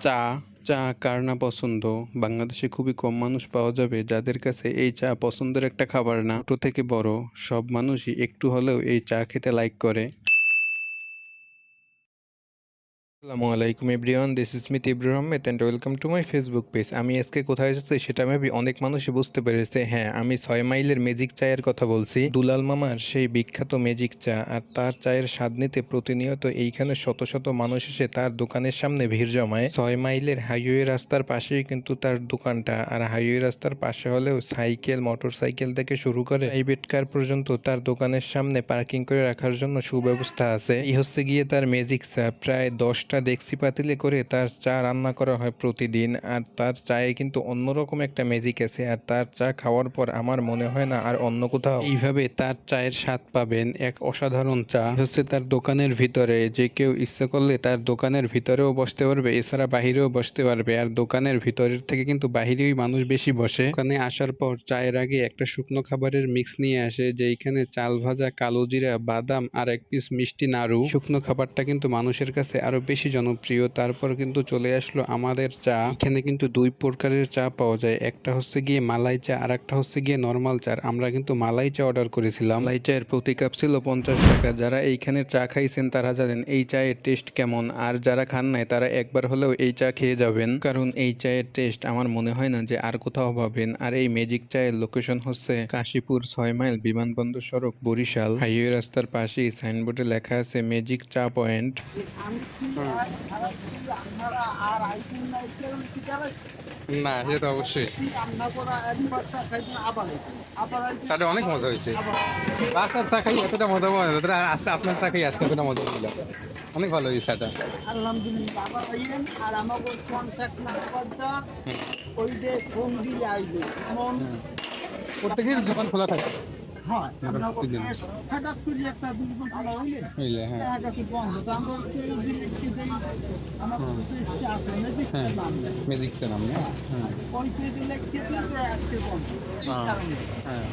চা চা কার না পছন্দ? বাংলাদেশে খুবই কম মানুষ পাওয়া যাবে যাদের কাছে এই চা পছন্দের একটা খাবার না। ছোট থেকে বড়, সব মানুষই একটু হলেও এই চা খেতে লাইক করে। আসসালামু আলাইকুম everyone this is Mit Ibrahim Ahmed and welcome to my Facebook page আমি আজকে কোথায় এসেছি সেটা মেবি অনেক মানুষই বুঝতে পেরেছে। হ্যাঁ আমি ছয় মাইলের ম্যাজিক চায়ের কথা বলছি। দুলাল মামার সেই বিখ্যাত ম্যাজিক চা আর তার চায়ের স্বাদ নিতে প্রতিনিয়ত এইখানে শত শত মানুষ এসে তার দোকানের সামনে ভিড় জমায়। ছয় মাইলের হাইওয়ে রাস্তার পাশেই কিন্তু তার দোকানটা আর হাইওয়ে রাস্তার পাশে হলেও সাইকেল মোটর সাইকেল থেকে শুরু করে প্রাইভেট কার পর্যন্ত তার দোকানের সামনে পার্কিং করে রাখার জন্য সুব্যবস্থা আছে। এই হচ্ছে গিয়ে তার ম্যাজিক চা। প্রায় দশটা ডেক্সি পাতিলে করে তার চা রান্না করা হয় প্রতিদিন, আর তার চায়ে কিন্তু অন্যরকম একটা ম্যাজিক আছে, আর তার চা খাওয়ার পর আমার মনে হয় না আর অন্য কোথাও। এইভাবে তার চায়ের স্বাদ পাবেন এক অসাধারণ চা। হচ্ছে তার দোকানের ভিতরে, যে কেউ ইচ্ছে করলে তার দোকানের ভিতরেও বসতে পারবে, এছাড়া বাহিরেও বসতে পারবে, আর দোকানের ভিতরের থেকে কিন্তু বাহিরেই মানুষ বেশি বসে। ওখানে আসার পর চায়ের আগে একটা শুকনো খাবারের মিক্স নিয়ে আসে, যেইখানে চাল ভাজা, কালো জিরা, বাদাম, আর এক পিস মিষ্টি নাড়ু। শুকনো খাবারটা কিন্তু মানুষের কাছে আরও বেশি জনপ্রিয়। তারপর কিন্তু চলে আসলো আমাদের চা। এখানে কিন্তু দুই প্রকারের চা পাওয়া যায়। একটা হচ্ছে গিয়ে মালাই চা আর একটা হচ্ছে গিয়ে নর্মাল চা। আমরা কিন্তু মালাই চা অর্ডার করেছিলাম। মালাই চায়ের প্রতি কাপ ছিল পঞ্চাশ টাকা। যারা এইখানে চা খাইছেন তারা জানেন এই চায়ের টেস্ট কেমন। আর যারা খান নাই তারা একবার হলেও এই চা খেয়ে যাবেন। কারণ এই চায়ের টেস্ট আমার মনে হয় না যে আর কোথাও পাবেন। আর এই ম্যাজিক চায়ের লোকেশন হচ্ছে কাশীপুর ছয় মাইল বিমানবন্দর সড়ক বরিশাল। হাইওয়ে রাস্তার পাশেই সাইনবোর্ডে লেখা আছে ম্যাজিক চা পয়েন্ট না সেটা অবশ্যই। চাটা অনেক মজা হয়েছে। বাসার চা খাই এতটা মজা পাওয়া যায় আজকে আপনার চা খাই আজকে এতটা মজা ছিল অনেক ভালো হয়েছে চাটা। আলহামদুলিল্লাহ প্রত্যেকের দোকান খোলা থাকে। হয়। আমরা হঠাৎ করে একটা দুর্ঘটনা খোলা হইলে হ্যাঁ। দেখা গেছে বন্ধ। তো আমরা আমার আছে ম্যাজিক হ্যাঁ নাম হ্যাঁ ওই আজকে বন্ধ। এই হ্যাঁ। কারণে। হ্যাঁ।